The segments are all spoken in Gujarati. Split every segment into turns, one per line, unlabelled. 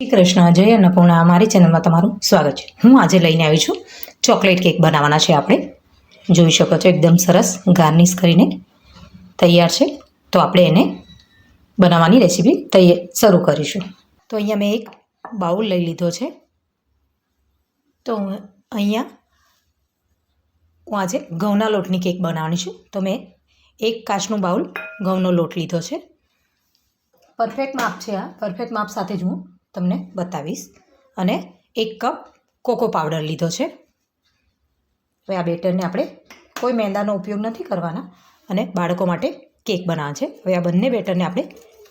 શ્રી કૃષ્ણ જય અન્નપૂર્ણા, મારી ચેનલમાં તમારું સ્વાગત છે. હું આજે લઈને આવી છું ચોકલેટ કેક બનાવવાના છે આપણે. જોઈ શકો છો, એકદમ સરસ ગાર્નિશ કરીને તૈયાર છે. તો આપણે એને બનાવવાની રેસીપી તૈયાર શરૂ કરીશું. તો અહીંયા મેં એક બાઉલ લઈ લીધો છે. તો અહીંયા, હું આજે ઘઉંના લોટની કેક બનાવવાની છું. તો મેં એક કાચનું બાઉલ ઘઉંનો લોટ લીધો છે. પરફેક્ટ માપ છે આ. પરફેક્ટ માપ સાથે જ હું તમને બતાવીશ. અને એક કપ કોકો પાવડર લીધો છે. હવે આ બેટરને આપણે કોઈ મેંદાનો ઉપયોગ નથી કરવાના અને બાળકો માટે કેક બનાવવા છે. હવે આ બંને બેટરને આપણે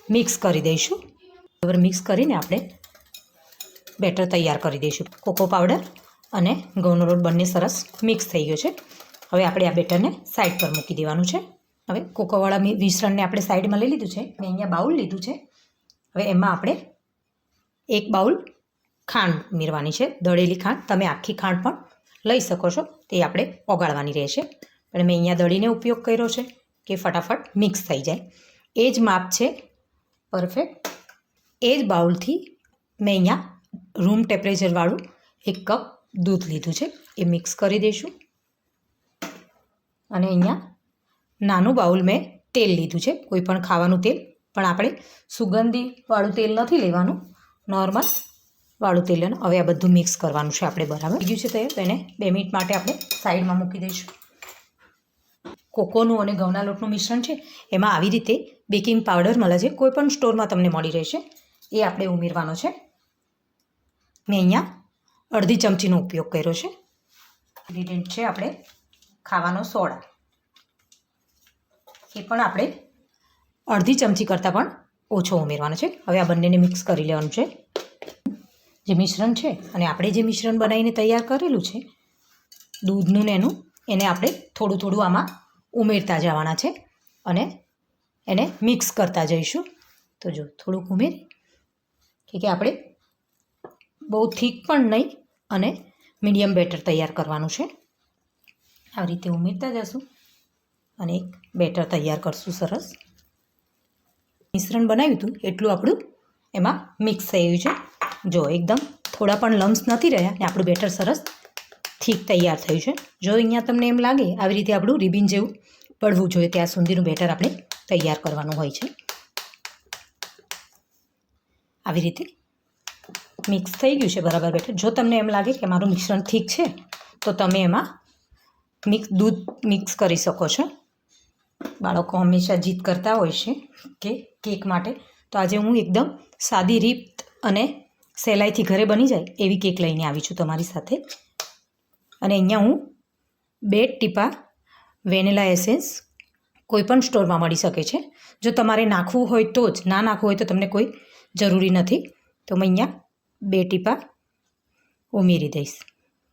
મિક્સ કરી દઈશું. બરાબર મિક્સ કરીને આપણે બેટર તૈયાર કરી દઈશું. કોકો પાવડર અને ઘઉંનો લોટ બંને સરસ મિક્સ થઈ ગયો છે. હવે આપણે આ બેટરને સાઈડ પર મૂકી દેવાનું છે. હવે કોકોવાળા મિશ્રણને આપણે સાઈડમાં લઈ લીધું છે. મેં અહીંયા બાઉલ લીધું છે. હવે એમાં આપણે એક બાઉલ ખાંડ ઉમેરવાની છે. દળેલી ખાંડ. તમે આખી ખાંડ પણ લઈ શકો છો. તે આપણે ઓગાળવાની રહેશે. પણ મેં અહીંયા દળીને ઉપયોગ કર્યો છે કે ફટાફટ મિક્સ થઈ જાય. એ જ માપ છે. પરફેક્ટ. એ જ બાઉલથી મેં અહીંયા રૂમ ટેમ્પરેચરવાળું એક કપ દૂધ લીધું છે. એ મિક્સ કરી દઈશું. અને અહીંયા નાનું બાઉલ મેં તેલ લીધું છે. કોઈ પણ ખાવાનું તેલ. પણ આપણે સુગંધીવાળું તેલ નથી લેવાનું. નોર્મલ વાળું તેલ લેવાનું હવે આ બધું મિક્સ કરવાનું છે આપણે બરાબર. બીજું છે તો એને બે મિનિટ માટે આપણે સાઈડમાં મૂકી દઈશું. કોકોનું અને ઘઉંના લોટનું મિશ્રણ છે, એમાં આવી રીતે બેકિંગ પાવડર મળે છે, કોઈ પણ સ્ટોરમાં તમને મળી રહેશે, એ આપણે ઉમેરવાનો છે. મેં અહીંયા અડધી ચમચીનો ઉપયોગ કર્યો છે. ઇન્ગ્રીડિયન્ટ છે આપણે ખાવાનો સોડા. એ પણ આપણે અડધી ચમચી કરતાં પણ ઓછો ઉમેરવાનો છે. હવે આ બંનેને મિક્સ કરી લેવાનું છે. જે મિશ્રણ છે અને આપણે જે મિશ્રણ બનાવીને તૈયાર કરેલું છે, દૂધનું ને એનું, એને આપણે થોડું થોડું આમાં ઉમેરતા જવાના છે અને એને મિક્સ કરતા જઈશું. તો જો, થોડુંક ઉમેરી. કે આપણે બહુ થીક પણ નહીં અને મીડિયમ બેટર તૈયાર કરવાનું છે. આવી રીતે ઉમેરતા જશું અને એક બેટર તૈયાર કરશું સરસ. મિશ્રણ બનાવ્યું હતું, એટલું આપણું એમાં મિક્સ થઈ ગયું છે. જો એકદમ થોડા પણ લમ્સ નથી રહ્યા ને આપણું બેટર સરસ થીક તૈયાર થયું છે. જો અહીંયા તમને એમ લાગે આવી રીતે આપણું રિબિન જેવું પડવું જોઈએ, ત્યાં સુધીનું બેટર આપણે તૈયાર કરવાનું હોય છે. આવી રીતે મિક્સ થઈ ગયું છે બરાબર બેટર. જો તમને એમ લાગે કે મારું મિશ્રણ ઠીક છે, તો તમે એમાં મિક્સ દૂધ મિક્સ કરી શકો છો. બાળકો હંમેશા જીદ કરતા હોય છે કે કેક માટે. તો આજે હું એકદમ સાદી રીત અને સહેલાઈથી ઘરે બની જાય એવી કેક લઈને આવી છું તમારી સાથે. અને અહીંયા હું બે ટીપા વેનીલા એસેન્સ કોઈપણ સ્ટોરમાં મળી શકે છે. જો તમારે નાખવું હોય તો જ, ના નાખવું હોય તો તમને કોઈ જરૂરી નથી. તો હું અહીંયા બે ટીપા ઉમેરી દઈશ.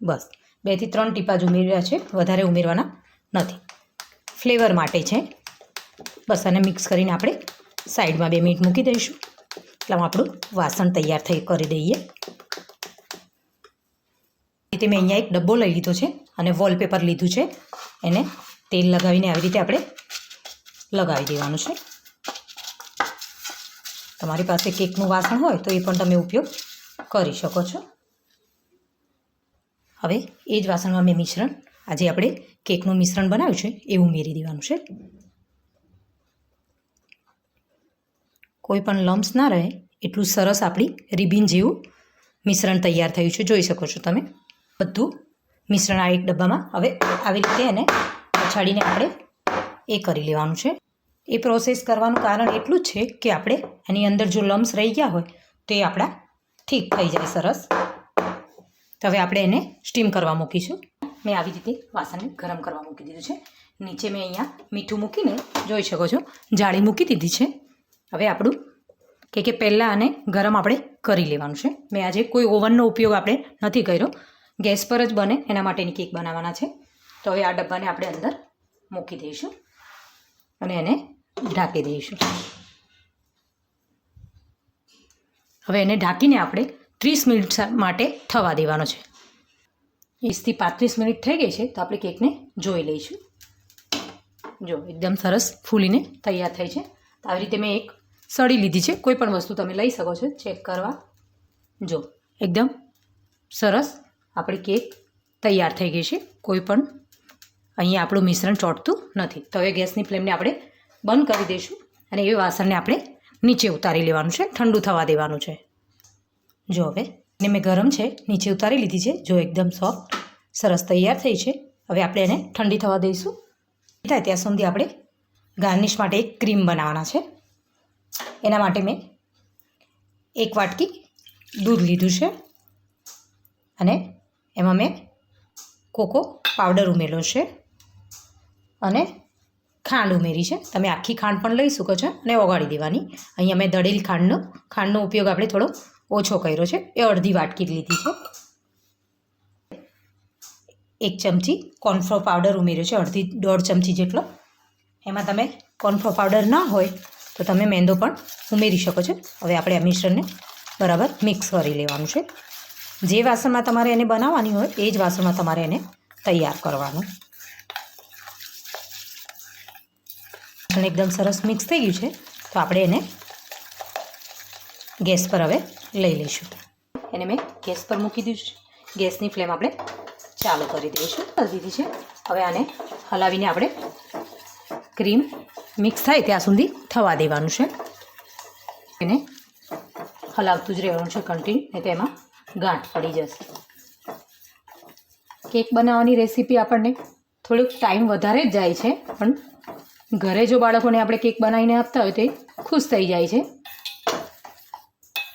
બસ બેથી ત્રણ ટીપા જ ઉમેર્યા છે, વધારે ઉમેરવાના નથી. ફ્લેવર માટે છે. બસ આને મિક્સ કરીને આપણે સાઈડમાં બે મિનિટ મૂકી દઈશું. એટલામાં આપણું વાસણ તૈયાર થઈ કરી દઈએ. રીતે મેં અહીંયા એક ડબ્બો લઈ લીધો છે અને વોલપેપર લીધું છે. એને તેલ લગાવીને આવી રીતે આપણે લગાવી દેવાનું છે. તમારી પાસે કેકનું વાસણ હોય તો એ પણ તમે ઉપયોગ કરી શકો છો. હવે એ જ વાસણમાં મેં મિશ્રણ આજે આપણે કેકનું મિશ્રણ બનાવ્યું છે એ ઉમેરી દેવાનું છે. કોઈ પણ લમ્સ ના રહે, એટલું સરસ આપણી રિબિન જેવું મિશ્રણ તૈયાર થયું છે. જોઈ શકો છો તમે. બધું મિશ્રણ આ એક ડબ્બામાં હવે આવી રીતે એને પછાડીને આપણે એ કરી લેવાનું છે. એ પ્રોસેસ કરવાનું કારણ એટલું જ છે કે આપણે એની અંદર જો લમ્સ રહી ગયા હોય, તો એ આપણા ઠીક થઈ જાય સરસ. તો હવે આપણે એને સ્ટીમ કરવા મૂકીશું. મેં આવી રીતે વાસણને ગરમ કરવા મૂકી દીધું છે. નીચે મેં અહીંયા મીઠું મૂકીને, જોઈ શકો છો, જાળી મૂકી દીધી છે. હવે આપણું કે કે પહેલાં આને ગરમ આપણે કરી લેવાનું છે. મેં આજે કોઈ ઓવનનો ઉપયોગ આપણે નથી કર્યો. ગેસ પર જ બને, એના માટેની કેક બનાવવાના છે. તો હવે આ ડબ્બાને આપણે અંદર મૂકી દઈશું અને એને ઢાંકી દઈશું. હવે એને ઢાંકીને આપણે ત્રીસ મિનિટ માટે થવા દેવાનો છે. વીસથી પાંત્રીસ મિનિટ થઈ ગઈ છે, તો આપણે કેકને જોઈ લઈશું. જો, એકદમ સરસ ફૂલીને તૈયાર થઈ છે. તો આવી રીતે મેં એક સળી લીધી છે. કોઈ પણ વસ્તુ તમે લઈ શકો છો. ચેક કરવા. જો, એકદમ સરસ આપણી કેક તૈયાર થઈ ગઈ છે. કોઈ પણ અહીંયા આપણું મિશ્રણ ચોંટતું નથી. તો હવે ગેસની ફ્લેમને આપણે બંધ કરી દઈશું અને એ વાસણને આપણે નીચે ઉતારી લેવાનું છે. ઠંડુ થવા દેવાનું છે. જો હવે ને મેં ગરમ છે, નીચે ઉતારી લીધી છે. જો એકદમ સોફ્ટ, સરસ તૈયાર થઈ છે. હવે આપણે એને ઠંડી થવા દઈશું. થાય ત્યાં સુધી આપણે ગાર્નિશ માટે એક ક્રીમ બનાવવાના છે. એના માટે મેં એક વાટકી દૂધ લીધું છે અને એમાં મેં કોકો પાવડર ઉમેર્યો છે અને ખાંડ ઉમેરી છે. તમે આખી ખાંડ પણ લઈ શકો છો અને ઓગાળી દેવાની. અહીંયા મેં દળેલી ખાંડનો ખાંડનો ઉપયોગ આપણે થોડો ઓછો કર્યો છે. એ અડધી વાટકી લીધી છે. એક ચમચી કોર્નફ્લોર પાવડર ઉમેર્યો છે. અડધી દોઢ ચમચી જેટલો. એમાં તમે કોર્નફ્લોર પાવડર ના હોય તો તમે મેંદો પણ ઉમેરી શકો છો. હવે આપણે આ મિશ્રણને બરાબર મિક્સ કરી લેવાનું છે. જે વાસણમાં તમારે એને બનાવવાની હોય, એ જ વાસણમાં તમારે એને તૈયાર કરવાનું. અને એકદમ સરસ મિક્સ થઈ ગયું છે, તો આપણે એને ગેસ પર હવે લઈ લઈશું. એને મેં ગેસ પર મૂકી દીધું છે. ગેસની ફ્લેમ આપણે ચાલુ કરી દઈશું. કરી દીધી છે. હવે આને હલાવીને આપણે ક્રીમ મિક્સ થાય ત્યાં સુધી થવા દેવાનું છે. એને હલાવતું જ રહેવાનું છે કન્ટિન્યુ તેમાં ગાંઠ પડી જશે. કેક બનાવવાની રેસીપી આપણને થોડુંક ટાઈમ વધારે જ જાય છે, પણ ઘરે જો બાળકોને આપણે કેક બનાવીને આપતા હોય તો ખુશ થઈ જાય છે.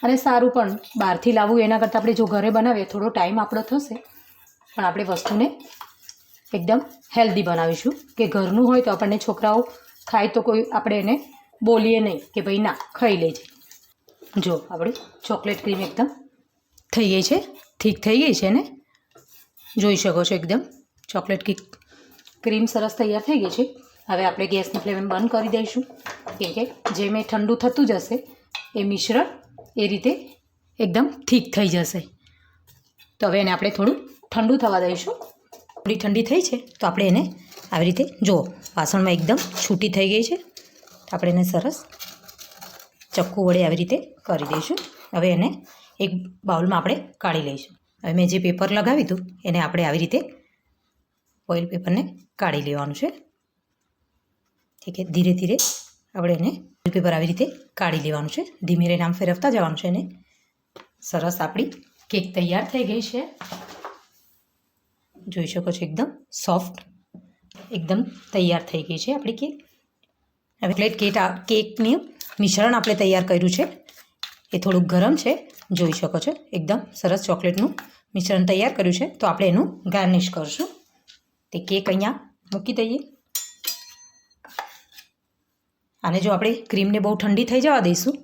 અને સારું પણ બહારથી લાવવું એના કરતાં આપણે જો ઘરે બનાવીએ, થોડો ટાઈમ આપણો થશે, પણ આપણે વસ્તુને એકદમ હેલ્ધી બનાવીશું. કે ઘરનું હોય તો આપણને છોકરાઓ ખાય તો કોઈ આપણે એને બોલીએ નહીં કે ભાઈ ના, ખાઈ લેજે. જો, આપણી ચોકલેટ ક્રીમ એકદમ થઈ ગઈ છે, ઠીક થઈ ગઈ છે ને? જોઈ શકો છો એકદમ. ચોકલેટ કીક ક્રીમ સરસ તૈયાર થઈ ગઈ છે. હવે આપણે ગેસની ફ્લેમ બંધ કરી દઈશું. કેમ કે જે મેં ઠંડુ થતું જશે, એ મિશ્રણ એ રીતે એકદમ ઠીક થઈ જશે. તો હવે એને આપણે થોડું ઠંડુ થવા દઈશું. થોડી ઠંડી થઈ છે, તો આપણે એને આવી રીતે જુઓ વાસણમાં એકદમ છૂટી થઈ ગઈ છે આપણે એને સરસ ચક્કુ વડે આવી રીતે કરી દઈશું. હવે એને એક બાઉલમાં આપણે કાઢી લઈશું. હવે મેં જે પેપર લગાવ્યું હતું, એને આપણે આવી રીતે ઓઇલ પેપરને કાઢી લેવાનું છે. ઠીક છે, ધીરે ધીરે આપણે એને ઓઇલ પેપર આવી રીતે કાઢી લેવાનું છે. ધીમે રહીને આમ ફેરવતા જવાનું છે એને. સરસ આપણી કેક તૈયાર થઈ ગઈ છે. જોઈ શકો છો એકદમ સોફ્ટ, એકદમ તૈયાર થઈ ગઈ છે આપણી કેક. હવે પ્લેટ કેક કેકની મિશ્રણ આપણે તૈયાર કર્યું છે. એ થોડુંક ગરમ છે, જોઈ શકો છો. એકદમ સરસ ચોકલેટનું મિશ્રણ તૈયાર કર્યું છે. તો આપણે એનું ગાર્નિશ કરશું. તે કેક અહીંયા મૂકી દઈએ. આને જો આપણે ક્રીમને બહુ ઠંડી થઈ જવા દઈશું,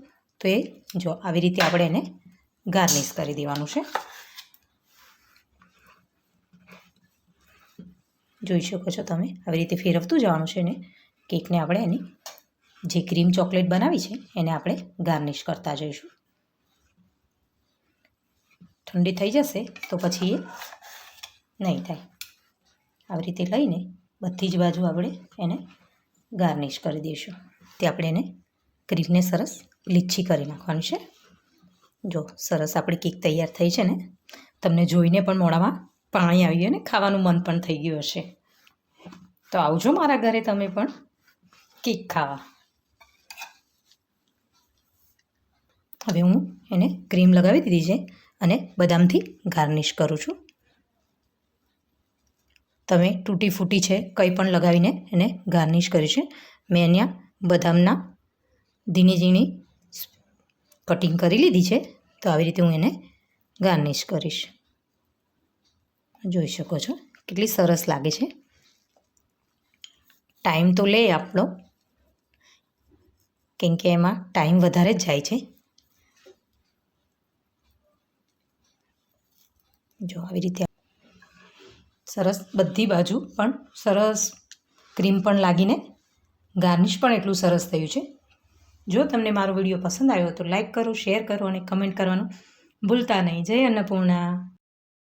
તો એ જો આવી રીતે આપણે એને ગાર્નિશ કરી દેવાનું છે. જોઈ શકો છો તમે. આવી રીતે ફેરવતું જવાનું છે ને કેકને આપણે એની જે ક્રીમ ચોકલેટ બનાવી છે, એને આપણે ગાર્નિશ કરતા જઈશું. ઠંડી થઈ જશે તો પછી એ નહીં થાય. આવી રીતે લઈને બધી જ બાજુ આપણે એને ગાર્નિશ કરી દઈશું. તે આપણે એને ક્રીમને સરસ લીચ્છી કરી નાખવાની છે. જો સરસ આપણી કેક તૈયાર થઈ છે ને, તમને જોઈને પણ મોઢામાં પાણી આવી ગયું ને, ખાવાનું મન પણ થઈ ગયું હશે. તો આવજો મારા ઘરે તમે પણ. કેક ખાવા. હવે હું એને ક્રીમ લગાવી દીધી છે અને બદામથી ગાર્નિશ કરું છું. તમે તૂટી ફૂટી છે કંઈ પણ લગાવીને એને ગાર્નિશ કરી છે. મેં અહીંયા બદામના ઝીણી ઝીણી કટિંગ કરી લીધી છે. તો આવી રીતે હું એને ગાર્નિશ કરીશ. જોઈ શકો છો. કેટલી સરસ લાગે છે. ટાઈમ તો લે આપણો. કેમ કે એમાં ટાઈમ વધારે જ જાય છે. જો આવી રીતે સરસ બધી બાજુ પણ સરસ ક્રીમ પણ લાગીને ગાર્નિશ પણ એટલું સરસ થયું છે. જો તમને મારો વીડિયો પસંદ આવ્યો તો લાઈક કરો, શેર કરો અને કમેન્ટ કરવાનું ભૂલતા નહીં. જય અન્નપૂર્ણા.